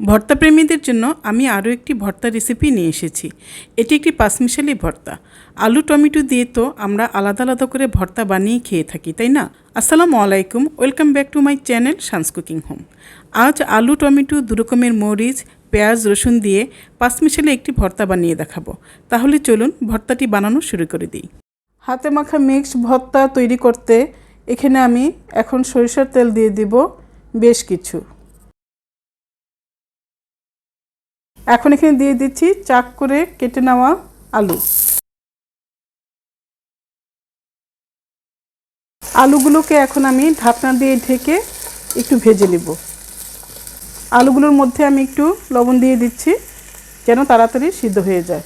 ভর্তা প্রেমীদের জন্য আমি আরও একটি ভর্তা রেসিপি নিয়ে এসেছি। এটি একটি পাঁচমিশালি ভর্তা। আলু, টমেটো দিয়ে তো আমরা আলাদা আলাদা করে ভর্তা বানিয়ে খেয়ে থাকি, তাই না? আসসালামু আলাইকুম, welcome back to my channel Sans cooking home. আজ আলু, টমেটো দু রকমের মরিচ, পেঁয়াজ, রসুন দিয়ে পাঁচমিশালি একটি ভর্তা বানিয়ে দেখাবো। তাহলে চলুন ভর্তাটি বানানো শুরু করে দিই। হাতে মাখা মিক্স ভর্তা তৈরি করতে এখানে আমি এখন সরিষার তেল দিয়ে দিব বেশ কিছু। এখন এখানে দিয়ে দিচ্ছি চাক করে কেটে নেওয়া আলু। আলুগুলোকে এখন আমি ঢাকনা দিয়ে ঢেকে একটু ভেজে নেব। আলুগুলোর মধ্যে আমি একটু লবণ দিয়ে দিচ্ছি যেন তাড়াতাড়ি সিদ্ধ হয়ে যায়।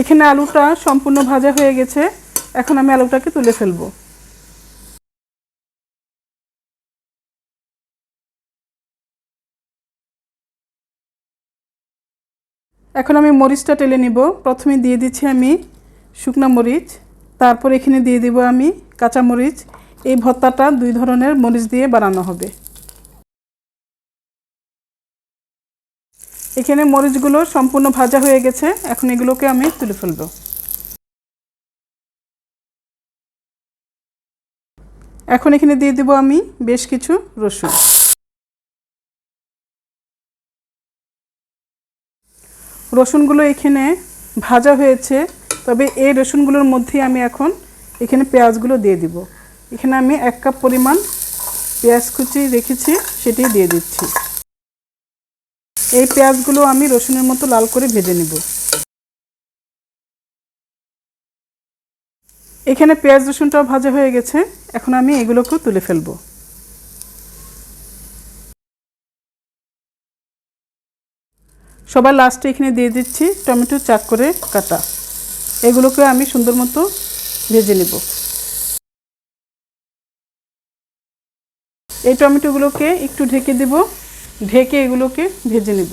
এখানে আলুটা সম্পূর্ণ ভাজা হয়ে গেছে। এখন আমি আলুটাকে তুলে ফেলব। এখন আমি মরিচটা টেলে নিব। প্রথমে দিয়ে দিচ্ছি আমি শুকনো মরিচ, তারপর এখানে দিয়ে দিব আমি কাঁচা মরিচ। এই ভর্তাটা দুই ধরনের মরিচ দিয়ে বানানো হবে। এখানে মরিচগুলো সম্পূর্ণ ভাজা হয়ে গেছে। এখন এগুলোকে আমি তুলে ফেলব। এখন এখানে দিয়ে দেব আমি বেশ কিছু রসুন। রসুনগুলো এখানে ভাজা হয়েছে, তবে এই রসুনগুলোর মধ্যে আমি এখন এখানে পেঁয়াজগুলো দিয়ে দিব। এখানে আমি এক কাপ পরিমাণ পেঁয়াজ কুচি রেখেছি, সেটি দিয়ে দিচ্ছি। এই পেঁয়াজগুলো আমি রসুনের মতো লাল করে ভেজে নিব। এখানে পেঁয়াজ, রসুনটাও ভাজা হয়ে গেছে। এখন আমি এগুলোকেও তুলে ফেলব। সবার লাস্টে এখানে দিয়ে দিচ্ছি টমেটো চাক করে কাটা। এগুলোকে আমি সুন্দর মতো ভেজে নেব। এই টমেটোগুলোকে একটু ঢেকে দেব। ঢেকে এগুলোকে ভেজে নেব।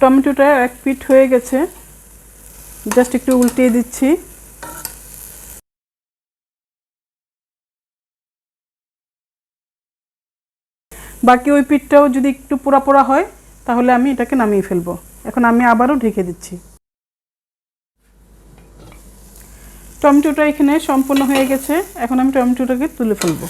টমেটোটা এক পিট হয়ে গেছে। জাস্ট একটু উল্টিয়ে দিচ্ছি। বাকি ওই পিঠটাও যদি একটু পোড়া পোড়া হয়, তাহলে আমি এটাকে নামিয়ে ফেলব। এখন আমি আবারও ঢেকে দিচ্ছি। টমেটোটা এখানে সম্পূর্ণ হয়ে গেছে। এখন আমি টমেটোটাকে তুলে ফেলব।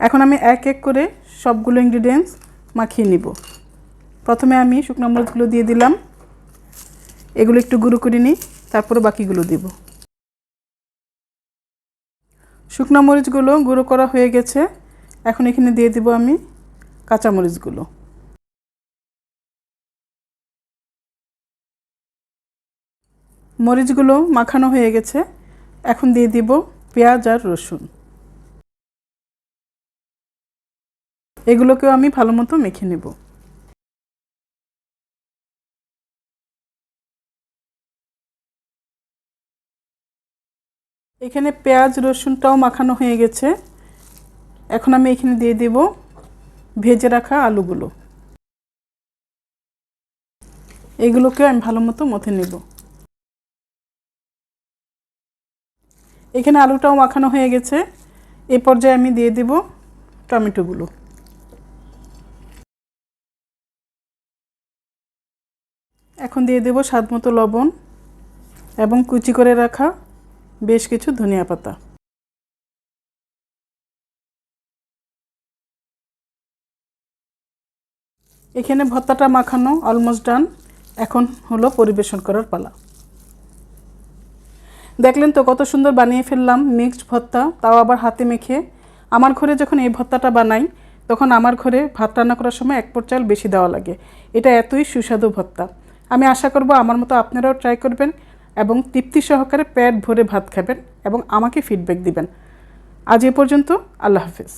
এখন আমি এক এক করে সবগুলো ইনগ্রিডিয়েন্টস মাখিয়ে নিব। প্রথমে আমি শুকনো মরিচগুলো দিয়ে দিলাম। এগুলো একটু গুঁড়ো করে নিই, তারপরে বাকিগুলো দেব। শুকনো মরিচগুলো গুঁড়ো করা হয়ে গেছে। এখন এখানে দিয়ে দেব আমি কাঁচা মরিচগুলো মাখানো হয়ে গেছে। এখন দিয়ে দিব পেঁয়াজ আর রসুন। এগুলোকেও আমি ভালো মতো মেখে নেব। এখানে পেঁয়াজ, রসুনটাও মাখানো হয়ে গেছে। এখন আমি এখানে দিয়ে দেব ভেজে রাখা আলুগুলো। এগুলোকে আমি ভালো মতো মথে নেব। এখানে আলুটাও মাখানো হয়ে গেছে। এ পর্যায়ে আমি দিয়ে দেব টমেটোগুলো। এখন দিয়ে দেব স্বাদ মতো লবণ এবং কুচি করে রাখা বেশ কিছু ধনিয়া পাতা। এখানে ভর্তাটা মাখানো অলমোস্ট ডান এখন হলো পরিবেশন করার পালা। দেখলেন তো কত সুন্দর বানিয়ে ফেললাম মিক্সড ভর্তা, তাও আবার হাতে মেখে। আমার ঘরে যখন এই ভর্তাটা বানাই, তখন আমার ঘরে ভাত রান্না করার সময় এক পর চাল বেশি দেওয়া লাগে। এটা এতই সুস্বাদু ভর্তা। আমি আশা করব আমার মতো আপনারাও ট্রাই করবেন এবং তৃপ্তি সহকারে পেট ভরে ভাত খাবেন এবং আমাকে ফিডব্যাক দিবেন। আজ এ পর্যন্ত আল্লাহ হাফিজ।